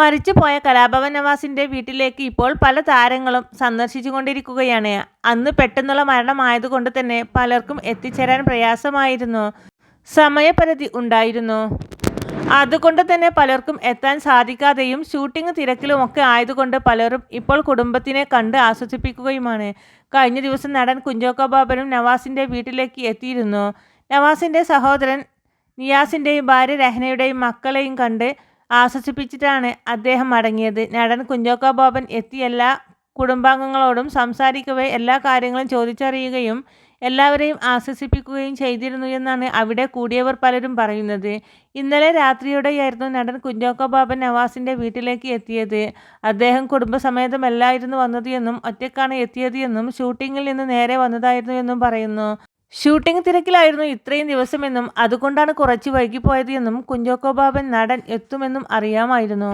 മരിച്ചുപോയ കലാഭവൻ നവാസിന്റെ വീട്ടിലേക്ക് ഇപ്പോൾ പല താരങ്ങളും സന്ദർശിച്ചുകൊണ്ടിരിക്കുകയാണ്. അന്ന് പെട്ടെന്നുള്ള മരണമായതുകൊണ്ട് തന്നെ പലർക്കും എത്തിച്ചേരാൻ പ്രയാസമായിരുന്നു. സമയപരിധി ഉണ്ടായിരുന്നു. അതുകൊണ്ട് തന്നെ പലർക്കും എത്താൻ സാധിക്കാതെയും ഷൂട്ടിംഗ് തിരക്കിലും ഒക്കെ ആയതുകൊണ്ട് പലരും ഇപ്പോൾ കുടുംബത്തിനെ കണ്ട് ആസ്വദിപ്പിക്കുകയുമാണ് കഴിഞ്ഞ ദിവസം നടൻ കുഞ്ചോക്ക ബാബനും നവാസിന്റെ വീട്ടിലേക്ക് എത്തിയിരുന്നു. നവാസിന്റെ സഹോദരൻ നിയാസിന്റെയും ഭാര്യ രഹനയുടെയും മക്കളെയും കണ്ട് ആശ്വസിപ്പിച്ചിട്ടാണ് അദ്ദേഹം മടങ്ങിയത്. നടൻ കുഞ്ചോക്ക ബോബൻ എത്തി എല്ലാ കുടുംബാംഗങ്ങളോടും സംസാരിക്കവേ എല്ലാ കാര്യങ്ങളും ചോദിച്ചറിയുകയും എല്ലാവരെയും ആശ്വസിപ്പിക്കുകയും ചെയ്തിരുന്നു എന്നാണ് അവിടെ കൂടിയവർ പലരും പറയുന്നത്. ഇന്നലെ രാത്രിയോടെയായിരുന്നു നടൻ കുഞ്ചോക്ക ബാബൻ നവാസിന്റെ വീട്ടിലേക്ക് എത്തിയത്. അദ്ദേഹം കുടുംബസമേതമല്ലായിരുന്നു വന്നത് എന്നും ഒറ്റക്കാണ് എത്തിയത് എന്നും ഷൂട്ടിങ്ങിൽ നിന്ന് നേരെ വന്നതായിരുന്നു എന്നും പറയുന്നു. ഷൂട്ടിംഗ് തിരക്കിലായിരുന്നു ഇത്രയും ദിവസമെന്നും അതുകൊണ്ടാണ് കുറച്ച് വൈകിപ്പോയത് എന്നും കുഞ്ചോക്കോ ബാബൻ നടൻ എത്തുമെന്നും അറിയാമായിരുന്നു.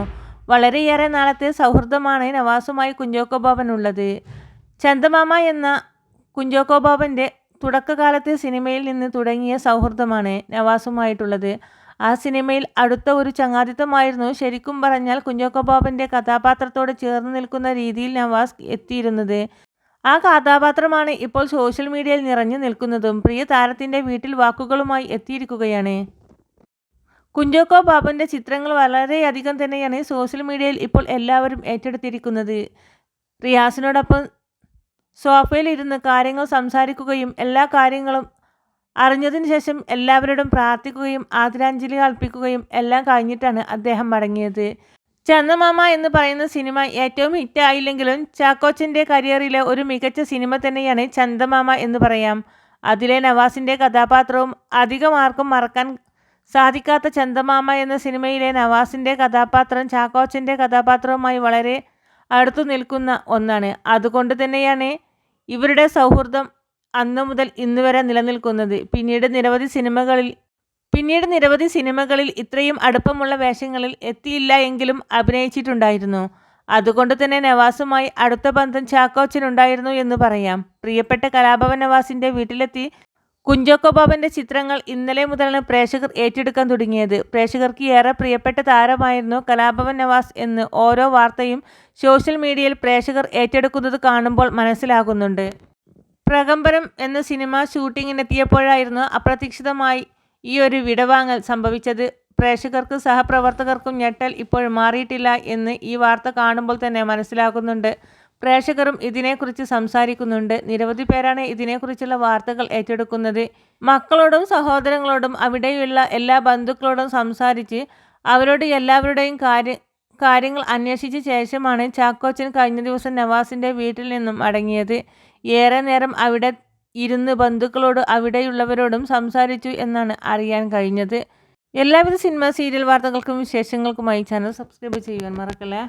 വളരെയേറെ നാളത്തെ സൗഹൃദമാണ് നവാസുമായി കുഞ്ചോക്കോ ബാബൻ ഉള്ളത്. ചന്ദമാമ എന്ന കുഞ്ചോക്കോ ബാബന്റെ തുടക്കകാലത്തെ സിനിമയിൽ നിന്ന് തുടങ്ങിയ സൗഹൃദമാണ് നവാസുമായിട്ടുള്ളത്. ആ സിനിമയിൽ അടുത്ത ഒരു ചങ്ങാതിത്വമായിരുന്നു ശരിക്കും പറഞ്ഞാൽ കുഞ്ചോക്കോ ബാബന്റെ കഥാപാത്രത്തോട് ചേർന്ന് നിൽക്കുന്ന രീതിയിൽ നവാസ് എത്തിയിരുന്നത്. ആ കഥാപാത്രമാണ് ഇപ്പോൾ സോഷ്യൽ മീഡിയയിൽ നിറഞ്ഞു നിൽക്കുന്നതും പ്രിയ താരത്തിന്റെ വീട്ടിൽ വാക്കുകളുമായി എത്തിയിരിക്കുകയാണ്. കുഞ്ചോക്കോ ബാബുവിന്റെ ചിത്രങ്ങൾ വളരെയധികം തന്നെയാണ് സോഷ്യൽ മീഡിയയിൽ ഇപ്പോൾ എല്ലാവരും ഏറ്റെടുത്തിരിക്കുന്നത്. റിയാസിനോടൊപ്പം സോഫയിൽ ഇരുന്ന് കാര്യങ്ങൾ സംസാരിക്കുകയും എല്ലാ കാര്യങ്ങളും അറിഞ്ഞതിന് ശേഷം എല്ലാവരോടും പ്രാർത്ഥിക്കുകയും ആദരാഞ്ജലി അർപ്പിക്കുകയും എല്ലാം കഴിഞ്ഞിട്ടാണ് അദ്ദേഹം മടങ്ങിയത്. ചന്ദമാമ എന്ന് പറയുന്ന സിനിമ ഏറ്റവും ഹിറ്റ് ആയില്ലെങ്കിലും ചാക്കോച്ചന്റെ കരിയറിലെ ഒരു മികച്ച സിനിമ തന്നെയാണ് ചന്ദമാമ എന്ന് പറയാം. അതിലെ നവാസിന്റെ കഥാപാത്രവും അധികം ആർക്കും മറക്കാൻ സാധിക്കാത്ത ചന്ദമാമ എന്ന സിനിമയിലെ നവാസിന്റെ കഥാപാത്രം ചാക്കോച്ചന്റെ കഥാപാത്രവുമായി വളരെ അടുത്തു നിൽക്കുന്ന ഒന്നാണ്. അതുകൊണ്ട് തന്നെയാണ് ഇവരുടെ സൗഹൃദം അന്നു മുതൽ ഇന്ന് വരെ നിലനിൽക്കുന്നത്. പിന്നീട് നിരവധി സിനിമകളിൽ പിന്നീട് നിരവധി സിനിമകളിൽ ഇത്രയും അടുപ്പമുള്ള വേഷങ്ങളിൽ എത്തിയില്ല എങ്കിലും അഭിനയിച്ചിട്ടുണ്ടായിരുന്നു. അതുകൊണ്ട് തന്നെ നവാസുമായി അടുത്ത ബന്ധം ചാക്കോച്ചനുണ്ടായിരുന്നു എന്ന് പറയാം. പ്രിയപ്പെട്ട കലാഭവൻ നവാസിന്റെ വീട്ടിലെത്തി കുഞ്ചോക്കോ ബാബന്റെ ചിത്രങ്ങൾ ഇന്നലെ മുതലാണ് പ്രേക്ഷകർ ഏറ്റെടുക്കാൻ തുടങ്ങിയത്. പ്രേക്ഷകർക്ക് ഏറെ പ്രിയപ്പെട്ട താരമായിരുന്നു കലാഭവൻ നവാസ് എന്ന് ഓരോ വാർത്തയും സോഷ്യൽ മീഡിയയിൽ പ്രേക്ഷകർ ഏറ്റെടുക്കുന്നത് കാണുമ്പോൾ മനസ്സിലാകുന്നുണ്ട്. പ്രകമ്പരം എന്ന സിനിമ ഷൂട്ടിങ്ങിനെത്തിയപ്പോഴായിരുന്നു അപ്രതീക്ഷിതമായി ഈ ഒരു വിടവാങ്ങൽ സംഭവിച്ചത് പ്രേക്ഷകർക്കും സഹപ്രവർത്തകർക്കും ഞെട്ടൽ ഇപ്പോൾ മാറിയിട്ടില്ല എന്ന് ഈ വാർത്ത കാണുമ്പോൾ തന്നെ മനസ്സിലാകുന്നുണ്ട് പ്രേക്ഷകരും ഇതിനെക്കുറിച്ച് സംസാരിക്കുന്നുണ്ട്. നിരവധി പേരാണ് ഇതിനെക്കുറിച്ചുള്ള വാർത്തകൾ ഏറ്റെടുക്കുന്നത്. മക്കളോടും സഹോദരങ്ങളോടും അവിടെയുള്ള എല്ലാ ബന്ധുക്കളോടും സംസാരിച്ച് അവരോട് എല്ലാവരുടെയും കാര്യ കാര്യങ്ങൾ അന്വേഷിച്ച ശേഷമാണ് ചാക്കോച്ചൻ കഴിഞ്ഞ ദിവസം നവാസിന്റെ വീട്ടിൽ നിന്നും അടങ്ങിയത്. ഏറെ നേരം അവിടെ ഇരുന്ന് ബന്ധുക്കളോട് അവിടെയുള്ളവരോടും സംസാരിച്ചു എന്നാണ് അറിയാൻ കഴിഞ്ഞത്. എല്ലാവിധ സിനിമ സീരിയൽ വാർത്തകൾക്കും വിശേഷങ്ങൾക്കുമായി ചാനൽ സബ്സ്ക്രൈബ് ചെയ്യുവാൻ മറക്കല്ലേ?